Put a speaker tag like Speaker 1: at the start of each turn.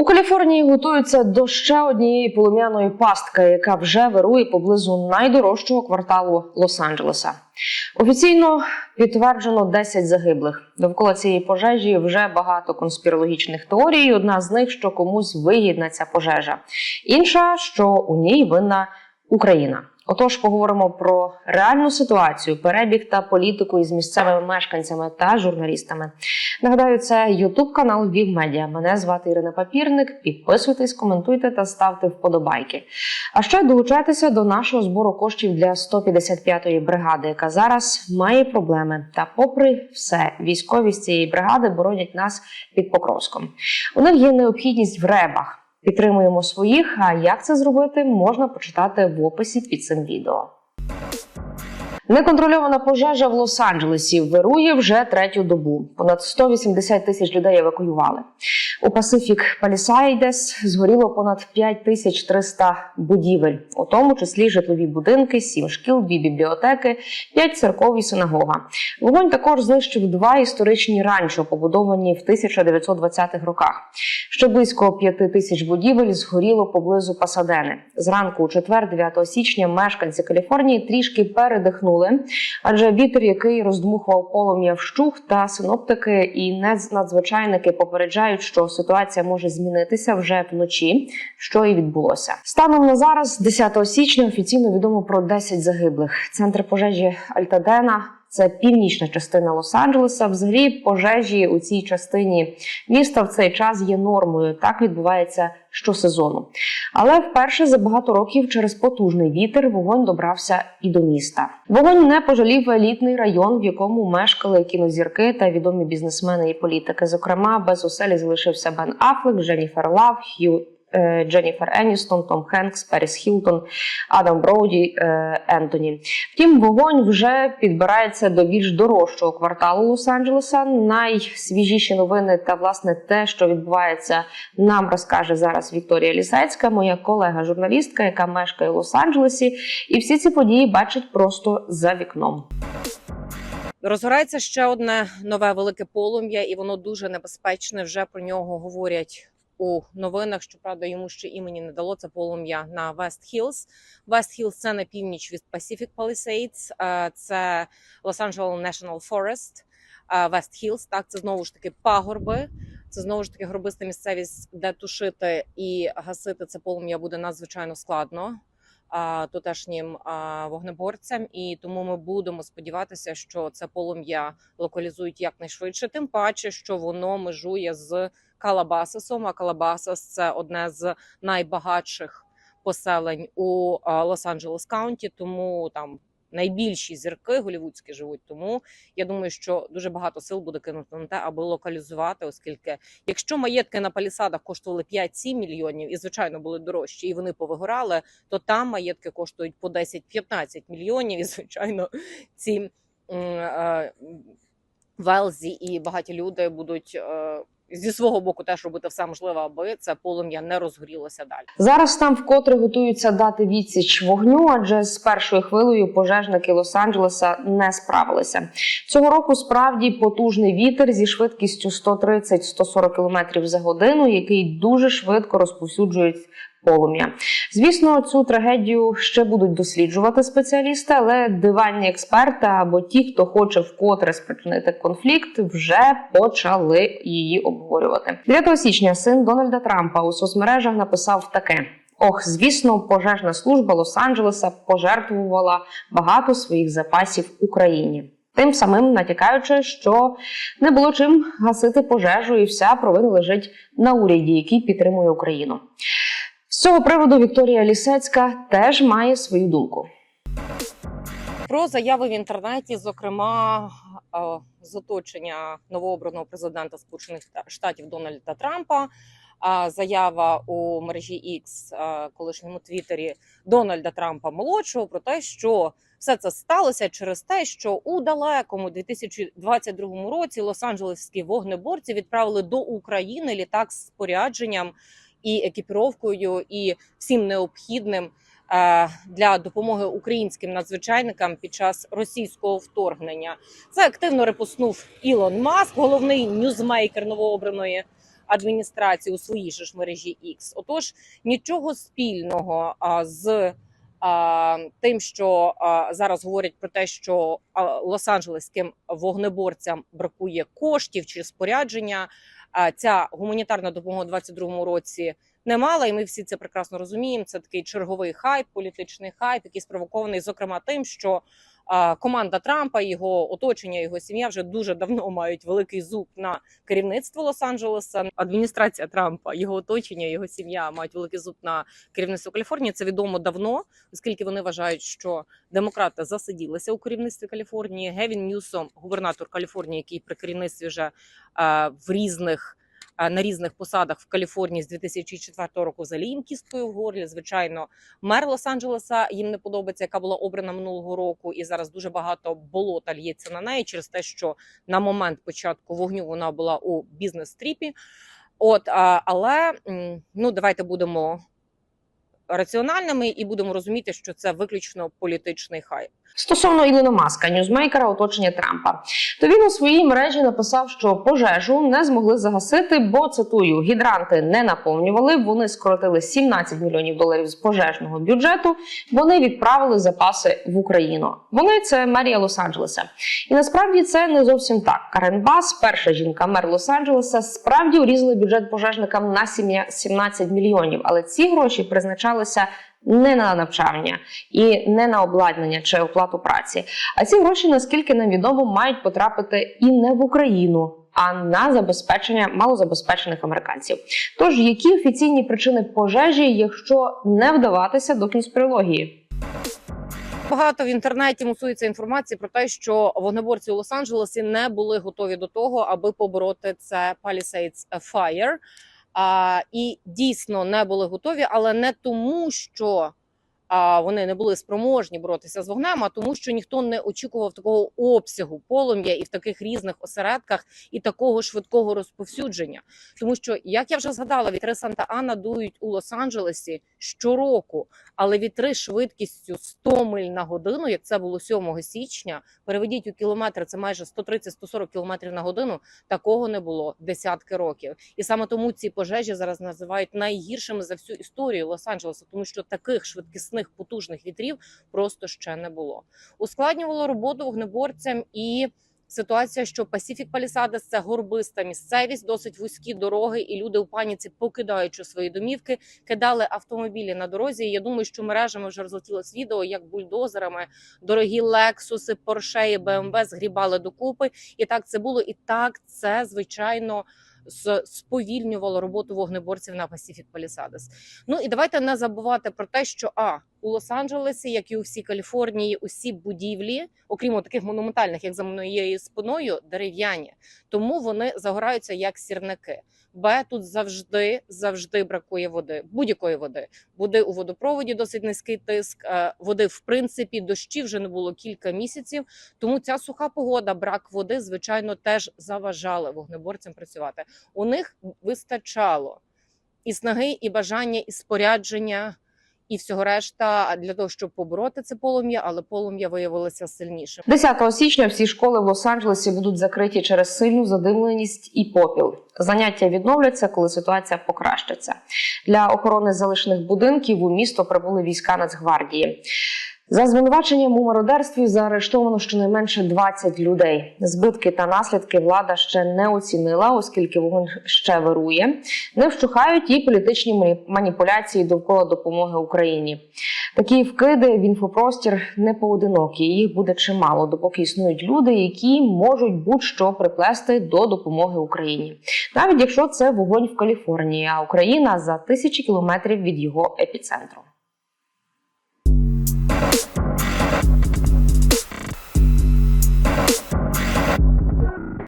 Speaker 1: У Каліфорнії готуються до ще однієї полум'яної пастки, яка вже вирує поблизу найдорожчого кварталу Лос-Анджелеса. Офіційно підтверджено 10 загиблих. Довкола цієї пожежі вже багато конспірологічних теорій. Одна з них, що комусь вигідна ця пожежа, інша, що у ній винна Україна. Отож, поговоримо про реальну ситуацію, перебіг та політику із місцевими мешканцями та журналістами. Нагадаю, це Ютуб канал Вів Медіа. Мене звати Ірина Папірник. Підписуйтесь, коментуйте та ставте вподобайки. А ще долучайтеся до нашого збору коштів для 155-ї бригади, яка зараз має проблеми. Та, попри все, військові з цієї бригади боронять нас під Покровськом. У них є необхідність в ребах. Підтримуємо своїх. А як це зробити, можна почитати в описі під цим відео. Неконтрольована пожежа в Лос-Анджелесі вирує вже третю добу. Понад 180 тисяч людей евакуювали. У Pacific Palisades згоріло понад 5300 будівель, у тому числі житлові будинки, сім шкіл, дві бібліотеки, п'ять церков і синагога. Вогонь також знищив два історичні ранчо, побудовані в 1920-х роках. Ще близько п'яти тисяч будівель згоріло поблизу Пасадени. Зранку, у четвер, 9 січня, мешканці Каліфорнії трішки передихнули, адже вітер, який роздмухував полум'я вщух, та синоптики і надзвичайники попереджають, що ситуація може змінитися вже вночі, що і відбулося. Станом на зараз, 10 січня, офіційно відомо про 10 загиблих. Центр пожежі Альтадена. Це північна частина Лос-Анджелеса. Взагалі, пожежі у цій частині міста в цей час є нормою. Так відбувається щосезону. Але вперше за багато років через потужний вітер вогонь добрався і до міста. Вогонь не пожалів елітний район, в якому мешкали кінозірки та відомі бізнесмени і політики. Зокрема, без оселі залишився Бен Аффлек, Дженніфер Лав, Хью. Е, Дженніфер Еністон, Том Хенкс, Періс Хілтон, Адам Броуді, е, Ентоні. Втім, вогонь вже підбирається до більш дорожчого кварталу Лос-Анджелеса. Найсвіжіші новини та власне те, що відбувається, нам розкаже зараз Вікторія Лісецька, моя колега-журналістка, яка мешкає в Лос-Анджелесі, і всі ці події бачить просто за вікном.
Speaker 2: Розгорається ще одне нове велике полум'я, і воно дуже небезпечне. Вже про нього говорять у новинах. Щоправда, йому ще імені не дало це полум'я на Вест Хілз. Вест Хілз це на північ від Pacific Palisades, е, це Los-Angeles National Forest. Вест Хілз, так це знову ж таки пагорби. Це знову ж таки гробиста місцевість, де тушити і гасити це полум'я буде надзвичайно складно тутешнім вогнеборцям, і тому ми будемо сподіватися, що це полум'я локалізують якнайшвидше. Тим паче, що воно межує з Калабасисом. А Калабасис це одне з найбагатших поселень у Лос-Анджелес Каунті, тому там. Найбільші зірки голівудські живуть, тому я думаю, що дуже багато сил буде кинуто на те, аби локалізувати, оскільки якщо маєтки на палісадах коштували 5-7 мільйонів і звичайно були дорожчі, і вони повигорали, то там маєтки коштують по 10-15 мільйонів. І звичайно, ці м, е, велзі і багаті люди будуть е, зі свого боку теж робити все можливе, аби це полум'я не розгорілося далі.
Speaker 1: Зараз там вкотре готуються дати відсіч вогню, адже з першою хвилею пожежники Лос-Анджелеса не справилися. Цього року справді потужний вітер зі швидкістю 130-140 км за годину, який дуже швидко розповсюджують полум'я. Звісно, цю трагедію ще будуть досліджувати спеціалісти, але диванні експерти або ті, хто хоче вкотре спричинити конфлікт, вже почали її обговорювати. 9 січня син Дональда Трампа у соцмережах написав таке. Ох, звісно, пожежна служба Лос-Анджелеса пожертвувала багато своїх запасів Україні. Тим самим натякаючи, що не було чим гасити пожежу, і вся провина лежить на уряді, який підтримує Україну. Цього приводу Вікторія Лісецька теж має свою думку.
Speaker 2: Про заяви в інтернеті, зокрема е, з оточення новообраного президента Сполучених Штатів Дональда Трампа. А заява у мережі X, е, колишньому твіттері Дональда Трампа молодшого про те, що все це сталося через те, що у далекому 2022 році лос-анджелесські вогнеборці відправили до України літак з спорядженням і екіпіровкою, і всім необхідним е, для допомоги українським надзвичайникам під час російського вторгнення. Це активно репостнув Ілон Маск, головний ньюзмейкер новообраної адміністрації у своїй же ж мережі X. Отож, нічого спільного з тим, що зараз говорять про те, що лос-анджелеським вогнеборцям бракує коштів чи спорядження. Ця гуманітарна допомога у 2022 році не мала, і ми всі це прекрасно розуміємо. Це такий черговий хайп, політичний хайп, який спровокований, зокрема, тим, що команда Трампа, його оточення, його сім'я вже дуже давно мають великий зуб на керівництво Лос-Анджелеса. Адміністрація Трампа, його оточення, його сім'я мають великий зуб на керівництво Каліфорнії. Це відомо давно, оскільки вони вважають, що демократи засиділися у керівництві Каліфорнії. Гевін Ньюсом, губернатор Каліфорнії, який при керівництві вже в різних на різних посадах в Каліфорнії з 2004 року їм кісткою в горлі. Звичайно, мер Лос-Анджелеса їм не подобається, яка була обрана минулого року, і зараз дуже багато болота л'ється на неї через те, що на момент початку вогню вона була у бізнес-стріпі. От, але ну давайте будемо раціональними і будемо розуміти, що це виключно політичний хайп.
Speaker 1: Стосовно Ілона Маска, ньюзмейкера оточення Трампа, то він у своїй мережі написав, що пожежу не змогли загасити, бо цитую: гідранти не наповнювали. Вони скоротили 17 мільйонів доларів з пожежного бюджету. Вони відправили запаси в Україну. Вони це мерія Лос-Анджелеса. І насправді це не зовсім так. Карен Бас, перша жінка мер Лос-Анджелеса, справді урізали бюджет пожежникам на сім'я 17 мільйонів, але ці гроші призначалися. Не на навчання і не на обладнання чи оплату праці. А ці гроші, наскільки нам відомо, мають потрапити і не в Україну, а на забезпечення малозабезпечених американців. Тож, які офіційні причини пожежі, якщо не вдаватися до конспірології?
Speaker 2: Багато в інтернеті мусується інформації про те, що вогнеборці у Лос-Анджелесі не були готові до того, аби побороти це Palisades Fire. А, і дійсно не були готові, але не тому, що вони не були спроможні боротися з вогнем, а тому, що ніхто не очікував такого обсягу полум'я і в таких різних осередках, і такого швидкого розповсюдження. Тому що, як я вже згадала, вітри Санта Ана дують у Лос-Анджелесі щороку, але вітри швидкістю 100 миль на годину, як це було 7 січня, переведіть у кілометри, це майже 130-140 кілометрів на годину. Такого не було десятки років, і саме тому ці пожежі зараз називають найгіршими за всю історію Лос-Анджелеса, тому що таких швидкісних потужних вітрів просто ще не було. Ускладнювало роботу вогнеборцям і. Ситуація, що Pacific Palisades – це горбиста місцевість, досить вузькі дороги, і люди у паніці, покидаючи свої домівки, кидали автомобілі на дорозі. Я думаю, що мережами вже розлетілось відео, як бульдозерами дорогі Лексуси, Порше і БМВ згрібали докупи. І так це було. І так це звичайно сповільнювало роботу вогнеборців на Pacific Palisades. Ну і давайте не забувати про те, що а у Лос-Анджелесі, як і у всій Каліфорнії, усі будівлі, окрім таких монументальних, як за моєю спиною, дерев'яні. Тому вони загораються як сірники. Б тут завжди завжди бракує води, будь-якої води. Води у водопроводі досить низький тиск. е, Води, в принципі, дощів вже не було кілька місяців. Тому ця суха погода, брак води, звичайно, теж заважали вогнеборцям працювати. У них вистачало і снаги, і бажання, і спорядження, і всього решта для того, щоб побороти це полум'я, але полум'я виявилося сильнішим.
Speaker 1: 10 січня всі школи в Лос-Анджелесі будуть закриті через сильну задимленість і попіл. Заняття відновляться, коли ситуація покращиться. Для охорони залишених будинків у місто прибули війська Нацгвардії. За звинуваченням у мародерстві заарештовано щонайменше 20 людей. Збитки та наслідки влада ще не оцінила, оскільки вогонь ще вирує. Не вщухають і політичні маніпуляції довкола допомоги Україні. Такі вкиди в інфопростір не поодинокі. Їх буде чимало, допоки існують люди, які можуть будь-що приплести до допомоги Україні, навіть якщо це вогонь в Каліфорнії, а Україна за тисячі кілометрів від його епіцентру.